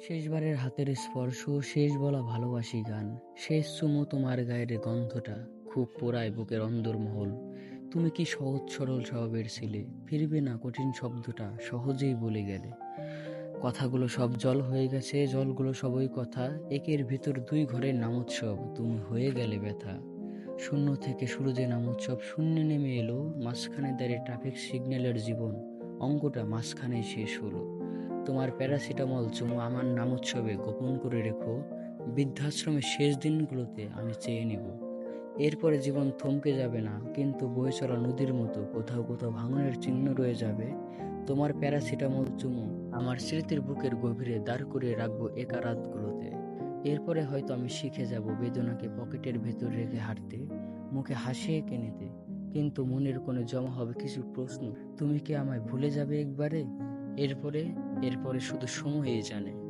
শেষবারের হাতের স্পর্শ, শেষ বলা ভালোবাসি গান। শেষ চুমো তোমার গায়ের গন্ধটা, খুব পোড়ায় বুকের অন্দরমহল। তুমি কি সহজ সরল স্বভাবের ছিলে? ফিরবে না কঠিন শব্দটা, সহজেই বলে গেলে। কথাগুলো সব জল হয়ে গেছে, জলগুলো সবই কথা। একের ভিতর দুই ঘরের নামোৎসব, তুমি হয়ে গেলে ব্যথা। শূন্য থেকে শুরু যে নামোৎসব, শূন্যে নেমে এলো। মাঝখানে দাঁড়িয়ে ট্রাফিক সিগন্যালের জীবন। অঙ্কটা মাঝখানেই শেষ হলো। তোমার প্যারাসিটামল চুমু আমার নামোৎসবে গোপন করে রেখো। বৃদ্ধাশ্রমের শেষ দিনগুলোতে আমি চেয়ে নিব। এরপরে জীবন থমকে যাবে না, কিন্তু বয়ে চলা নদীর মতো কোথাও কোথাও ভাঙনের চিহ্ন রয়ে যাবে। তোমার প্যারাসিটামল চুমু আমার স্মৃতির বুকের গভীরে দাঁড় করিয়ে রাখব একা রাতগুলোতে। এরপরে হয়তো আমি শিখে যাব বেদনাকে পকেটের ভেতর রেখে হাঁটতে, মুখে হাসি এঁকে নিতে। কিন্তু মনের কোণে জমা হবে কিছু প্রশ্ন, তুমি কি আমায় ভুলে যাবে একবারে? এরপরে এরপরে শুধু সময়ে জানে।